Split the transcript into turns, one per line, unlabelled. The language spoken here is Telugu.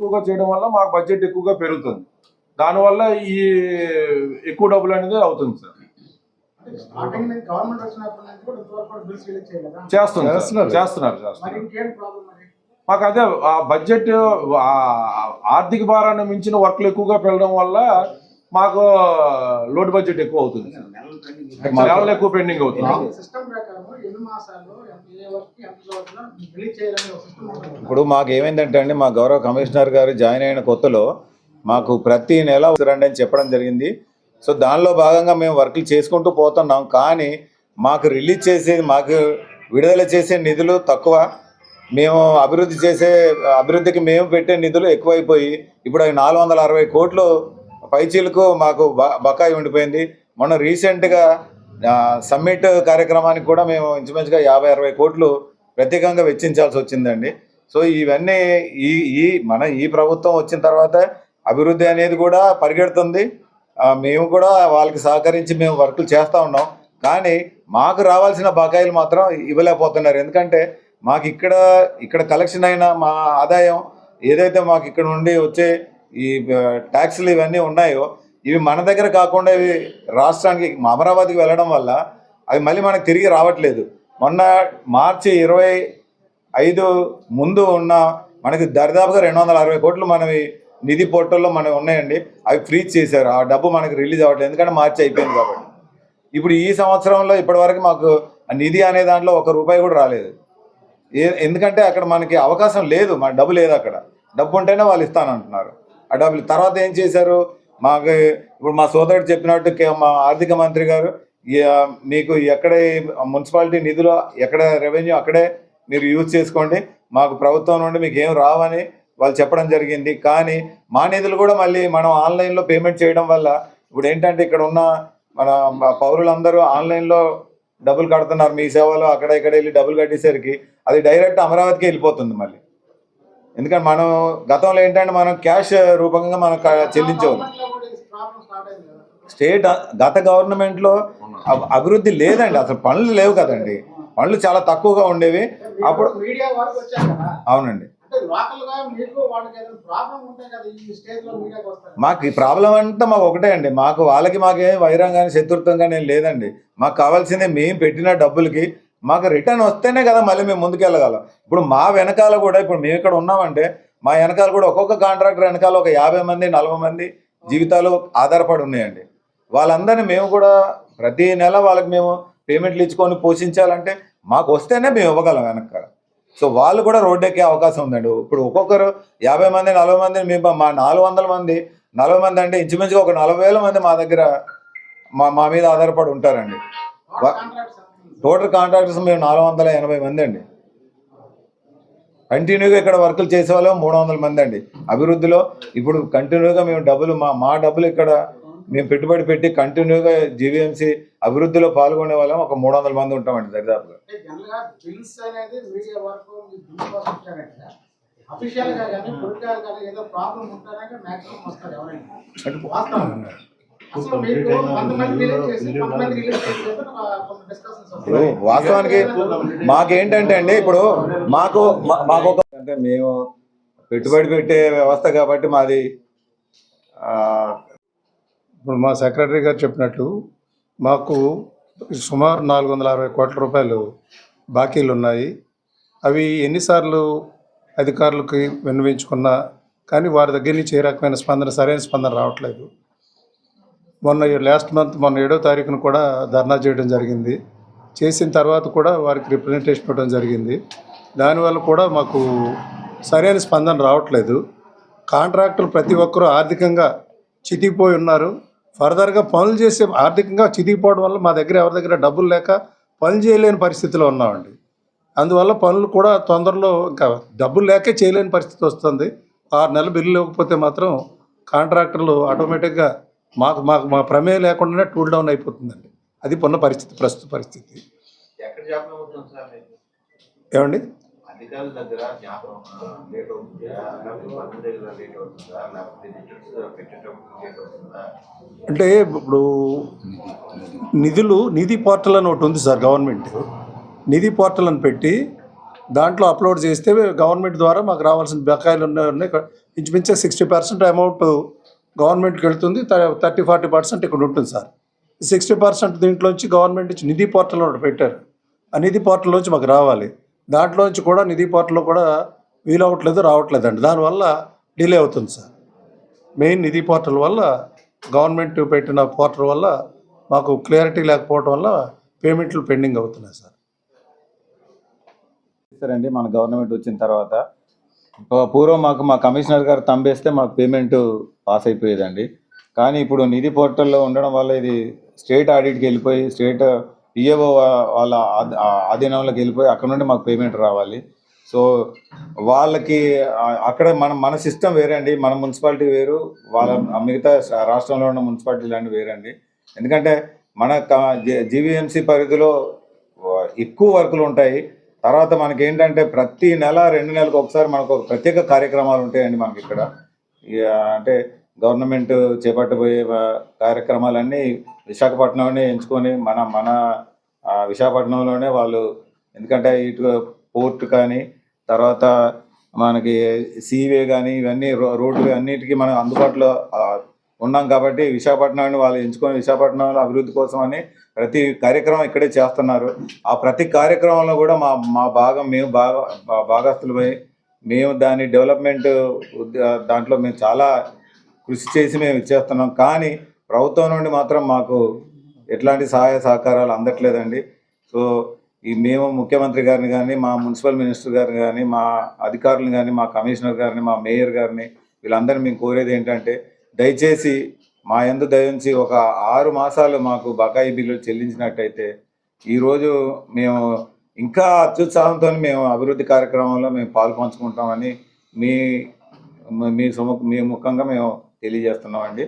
ఎక్కువగా చేయడం వల్ల మాకు బడ్జెట్ ఎక్కువగా పెరుగుతుంది. దానివల్ల ఈ ఎక్కువ డబ్బులు అనేది అవుతుంది సార్.
స్టార్టింగ్ నుంచి గవర్నమెంట్ వచ్చినప్పటి నుంచి కూడా ఇంతవరకు కూడా బిల్స్ రిలీజ్ చేయలేదా?
చేస్తున్నారు.
చేస్తున్నారు.
చేస్తున్నారు మాకు అదే ఆ బడ్జెట్ ఆ ఆర్థిక భారాన్ని మించిన వర్క్లు ఎక్కువగా పెరగడం వల్ల మాకు లోడ్ బడ్జెట్ ఎక్కువ అవుతుంది ఎక్కువ పెండింగ్ అవుతుంది
సిస్టమ్ ప్రకారం ఎన్ని మాసాలు ఎంత ఏ వర్క్ ఎంత చోట్ల రిలీజ్ చేయాలని ఒక సిస్టమ్ ఉంటుంది.
ఇప్పుడు మాకు ఏమైందంటే అండి మా గౌరవ కమిషనర్ గారు జాయిన్ అయిన కొత్తలో మాకు ప్రతి నెల రండి అని చెప్పడం జరిగింది. సో దానిలో భాగంగా మేము వర్క్లు చేసుకుంటూ పోతున్నాం. కానీ మాకు రిలీజ్ చేసేది మాకు విడుదల చేసే నిధులు తక్కువ. మేము అభివృద్ధి చేసే అభివృద్ధికి మేము పెట్టే నిధులు ఎక్కువైపోయి ఇప్పుడు అవి నాలుగు వందల అరవై కోట్లు పైచీలకు మాకు బ- బకాయి ఉండిపోయింది. మనం రీసెంట్గా సమ్మిట్ కార్యక్రమానికి కూడా మేము ఇంచుమించుగా యాభై అరవై కోట్లు ప్రత్యేకంగా వెచ్చించాల్సి వచ్చిందండి. సో ఇవన్నీ ఈ ఈ మన ఈ ప్రభుత్వం వచ్చిన తర్వాత అభివృద్ధి అనేది కూడా పరిగెడుతుంది. మేము కూడా వాళ్ళకి సహకరించి మేము వర్కులు చేస్తూ ఉన్నాం. కానీ మాకు రావాల్సిన బకాయిలు మాత్రం ఇవ్వలేకపోతున్నారు. ఎందుకంటే మాకు ఇక్కడ ఇక్కడ కలెక్షన్ అయిన మా ఆదాయం ఏదైతే మాకు ఇక్కడ నుండి వచ్చే ఈ ట్యాక్స్లు ఇవన్నీ ఉన్నాయో ఇవి మన దగ్గర కాకుండా ఇవి రాష్ట్రానికి అమరావతికి వెళ్ళడం వల్ల అవి మళ్ళీ మనకు తిరిగి రావట్లేదు. మొన్న మార్చి ఇరవై ఐదు ముందు ఉన్న మనకి దరిదాపుగా రెండు వందల అరవై కోట్లు మనవి నిధి పోర్టల్లో మనవి ఉన్నాయండి. అవి ఫ్రీజ్ చేశారు. ఆ డబ్బు మనకి రిలీజ్ అవ్వట్లేదు. ఎందుకంటే మార్చి అయిపోయింది కాబట్టి. ఇప్పుడు ఈ సంవత్సరంలో ఇప్పటివరకు మాకు ఆ నిధి అనే దాంట్లో ఒక రూపాయి కూడా రాలేదు. ఏ ఎందుకంటే అక్కడ మనకి అవకాశం లేదు. మన డబ్బు లేదు అక్కడ. డబ్బు ఉంటేనే వాళ్ళు ఇస్తానంటున్నారు. ఆ డబ్బులు తర్వాత ఏం చేశారు? మాకు ఇప్పుడు మా సోదరుడు చెప్పినట్టు మా ఆర్థిక మంత్రి గారు మీకు ఎక్కడ మున్సిపాలిటీ నిధులు ఎక్కడ రెవెన్యూ అక్కడే మీరు యూజ్ చేసుకోండి. మాకు ప్రభుత్వం నుండి మీకు ఏం రావని వాళ్ళు చెప్పడం జరిగింది. కానీ మా నిధులు కూడా మళ్ళీ మనం ఆన్లైన్లో పేమెంట్ చేయడం వల్ల ఇప్పుడు ఏంటంటే ఇక్కడ ఉన్న మన పౌరులందరూ ఆన్లైన్లో డబ్బులు కడుతున్నారు. మీ సేవలో అక్కడ ఇక్కడ వెళ్ళి డబ్బులు కట్టేసరికి అది డైరెక్ట్ అమరావతికి వెళ్ళిపోతుంది మళ్ళీ. ఎందుకంటే మనం గతంలో ఏంటంటే మనం క్యాష్ రూపంగా మనం చెల్లించేవాళ్ళం.
కదా.
స్టేట్ గత గవర్నమెంట్లో అభివృద్ధి లేదండి. అసలు పనులు లేవు కదండి. పనులు చాలా తక్కువగా ఉండేవి. అప్పుడు
మీడియా వరకు వచ్చారు కదా.
అవునండి.
అంటే లోకల్గా మీకు ఈ
ప్రాబ్లం అంతా మాకు ఒకటే అండి. మాకు వాళ్ళకి మాకేం వైరం కానీ శత్రుత్వం కానీ లేదండి. మాకు కావాల్సిందే మేము పెట్టిన డబ్బులకి మాకు రిటర్న్ వస్తేనే కదా మళ్ళీ మేము ముందుకెళ్ళగలం. ఇప్పుడు మా వెనకాల కూడా ఇప్పుడు మేము ఇక్కడ ఉన్నామంటే మా వెనకాల కూడా ఒక్కొక్క కాంట్రాక్టర్ వెనకాల ఒక యాభై మంది నలభై మంది జీవితాలు ఆధారపడి ఉన్నాయండి. వాళ్ళందరినీ మేము కూడా ప్రతి నెల వాళ్ళకి మేము పేమెంట్లు ఇచ్చుకొని పోషించాలంటే మాకు వస్తేనే మేము ఇవ్వగలం వెనక సో వాళ్ళు కూడా రోడ్డు ఎక్కే అవకాశం ఉందండి. ఇప్పుడు ఒక్కొక్కరు యాభై మంది నలభై మంది మేము మా నాలుగు వందల మంది నలభై మంది అంటే ఇంచుమించుగా ఒక నలభై వేల మంది మా దగ్గర మా మా మీద ఆధారపడి ఉంటారండి. టోటల్ కాంట్రాక్టర్స్ మేము నాలుగు వందల ఎనభై మంది అండి. కంటిన్యూగా ఇక్కడ వర్కులు చేసే వాళ్ళు మూడు వందల మంది అండి. అభివృద్ధిలో ఇప్పుడు కంటిన్యూగా మేము డబ్బులు మా మా డబ్బులు ఇక్కడ మేము పెట్టుబడి పెట్టి కంటిన్యూగా జీవీఎంసీ అభివృద్ధిలో పాల్గొనే వాళ్ళం. ఒక మూడు వందల మంది ఉంటామండి దరిదాపుగా.
అంటే
ఇప్పుడు వాస్తవానికి మాకేంటంటే అండి ఇప్పుడు మాకు మాకు ఒక అంటే మేము పెట్టుబడి పెట్టే వ్యవస్థ కాబట్టి మాది ఆ,
ఇప్పుడు మా సెక్రటరీ గారు చెప్పినట్టు మాకు సుమారు నాలుగు వందల అరవై కోట్ల రూపాయలు బాకీలు ఉన్నాయి అవి ఎన్నిసార్లు అధికారులకి విన్నవించుకున్నా కానీ వారి దగ్గర నుంచి ఏ రకమైన స్పందన సరైన స్పందన రావట్లేదు. మొన్న లాస్ట్ మంత్ మొన్న ఏడో తారీఖున కూడా ధర్నా చేయడం జరిగింది. చేసిన తర్వాత కూడా వారికి రిప్రజెంటేషన్ ఇవ్వడం జరిగింది. దానివల్ల కూడా మాకు సరైన స్పందన రావట్లేదు. కాంట్రాక్టులు ప్రతి ఒక్కరూ ఆర్థికంగా చితికిపోయి ఉన్నారు. ఫర్దర్గా పనులు చేసే ఆర్థికంగా చితికిపోవడం వల్ల మా దగ్గర ఎవరి దగ్గర డబ్బులు లేక పనులు చేయలేని పరిస్థితిలో ఉన్నామండి. అందువల్ల పనులు కూడా తొందరలో ఇంకా డబ్బులు లేకే చేయలేని పరిస్థితి వస్తుంది. ఆరు నెలలు బిల్లు లేకపోతే మాత్రం కాంట్రాక్టర్లు ఆటోమేటిక్గా మాకు మాకు మా ప్రమేయం లేకుండానే టూల్ డౌన్ అయిపోతుందండి. అది పొన్న పరిస్థితి ప్రస్తుత పరిస్థితి. ఏమండి? అంటే ఇప్పుడు నిధులు నిధి పోర్టల్ అని ఒకటి ఉంది సార్ గవర్నమెంట్. నిధి పోర్టల్ అని పెట్టి దాంట్లో అప్లోడ్ చేస్తే గవర్నమెంట్ ద్వారా మాకు రావాల్సిన బకాయిలు ఉన్నాయి ఉన్నాయి. ఇంచుమించు సిక్స్టీ పర్సెంట్ అమౌంట్ గవర్నమెంట్కి వెళ్తుంది. థర్టీ ఫార్టీ పర్సెంట్ ఇక్కడ ఉంటుంది సార్. సిక్స్టీ పర్సెంట్ దీంట్లోంచి గవర్నమెంట్ నుంచి నిధి పోర్టల్ ఒకటి పెట్టారు. ఆ నిధి పోర్టల్లోంచి మాకు రావాలి. దాంట్లోంచి కూడా నిధి పోర్టల్లో కూడా వీలవట్లేదు రావట్లేదు అండి దానివల్ల డిలే అవుతుంది సార్. మెయిన్ నిధి పోర్టల్ వల్ల గవర్నమెంట్ పెట్టిన పోర్టల్ వల్ల మాకు క్లారిటీ లేకపోవడం వల్ల పేమెంట్లు పెండింగ్ అవుతున్నాయి సార్.
ఇస్తారండి మన గవర్నమెంట్ వచ్చిన తర్వాత. పూర్వం మాకు మా కమిషనర్ గారు తంబేస్తే మాకు పేమెంట్ పాస్ అయిపోయేదండి. కానీ ఇప్పుడు నిధి పోర్టల్లో ఉండడం వల్ల ఇది స్టేట్ ఆడిట్కి వెళ్ళిపోయి స్టేట్ పిఏఓ వాళ్ళ ఆధీనంలోకి వెళ్ళిపోయి అక్కడ నుండి మాకు పేమెంట్ రావాలి. సో వాళ్ళకి అక్కడ మన మన సిస్టమ్ వేరే అండి మన మున్సిపాలిటీ వేరు. వాళ్ళ మిగతా రాష్ట్రంలో ఉన్న మున్సిపాలిటీలు వేరే వేరండి. ఎందుకంటే మన జీవీఎంసీ పరిధిలో ఎక్కువ వర్కులు ఉంటాయి. తర్వాత మనకి ఏంటంటే ప్రతి నెల రెండు నెలలకు ఒకసారి మనకు ఒక ప్రత్యేక కార్యక్రమాలు ఉంటాయండి మనకి ఇక్కడ ఇక అంటే గవర్నమెంట్ చేపట్టబోయే కార్యక్రమాలన్నీ విశాఖపట్నంనే ఎంచుకొని మన మన విశాఖపట్నంలోనే వాళ్ళు ఎందుకంటే ఇటు పోర్ట్ కానీ తర్వాత మనకి సీవే కానీ ఇవన్నీ రో- రోడ్లు అన్నిటికీ మనం అందుబాటులో ఉన్నాం కాబట్టి విశాఖపట్నాన్ని వాళ్ళు ఎంచుకొని విశాఖపట్నంలో అభివృద్ధి కోసం అని ప్రతి కార్యక్రమం ఇక్కడే చేస్తున్నారు. ఆ ప్రతి కార్యక్రమంలో కూడా మా మా భాగం మేము బాగా భాగస్థులమై మేము దాని డెవలప్మెంట్ దాంట్లో మేము చాలా కృషి చేసి మేము ఇచ్చేస్తున్నాం. కానీ ప్రభుత్వం నుండి మాత్రం మాకు ఎట్లాంటి సహాయ సహకారాలు అందట్లేదండి. సో ఈ మేము ముఖ్యమంత్రి గారిని కానీ మా మున్సిపల్ మినిస్టర్ గారిని కానీ మా అధికారులను కానీ మా కమిషనర్ గారిని మా మేయర్ గారిని వీళ్ళందరినీ మేము కోరేది ఏంటంటే దయచేసి మా ఎందు దయించి ఒక ఆరు మాసాలు మాకు బకాయి బిల్లులు చెల్లించినట్టయితే ఈరోజు మేము ఇంకా అత్యుత్సాహంతో మేము అభివృద్ధి కార్యక్రమంలో మేము పాల్పంచుకుంటామని మీ మీ సుముఖ మీ ముఖంగా మేము తెలియజేస్తున్నామండి.